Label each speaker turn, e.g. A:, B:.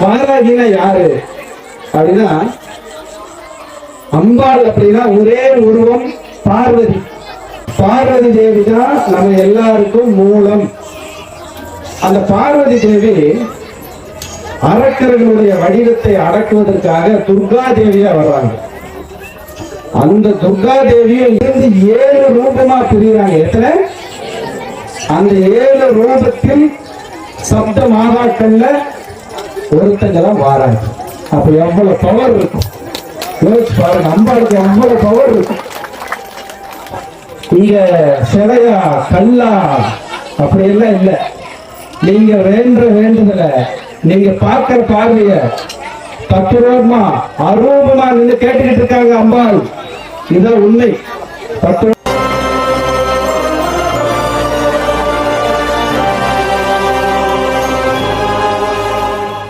A: வாராகினா யாரு? அப்படின்னா அம்பாள் அப்படின்னா ஒரே உருவம் பார்வதி. பார்வதி தேவி தான் நம்ம எல்லாருக்கும் மூலம். அந்த பார்வதி தேவி அரக்கர்களுடைய வடிவத்தை அடக்குவதற்காக துர்கா தேவியா வர்றாங்க. அந்த துர்கா தேவியும் இருந்து ஏழு ரூபமா பிரிகிறாங்க எத்தனை? அந்த ஏழு ரூபத்தில் சப்த மாதாக்கள்ல ஒருத்தங்க வாராங்க. அப்ப எவ்வளவு பவர் இருக்கும்? யோசிச்சு பாருங்க அம்பாளுக்கு எவ்வளவு பவர் இருக்கும்? இங்க சிலையா கல்லா அப்படி எல்லாம் இல்ல. நீங்க வேண்ட வேண்டுதல நீங்க பார்க்கிற பார்வைய தத்துரூபமா அரூபமா நின்று கேட்டுக்கிட்டு இருக்காங்க அம்பாள். இதான் உண்மை. பத்து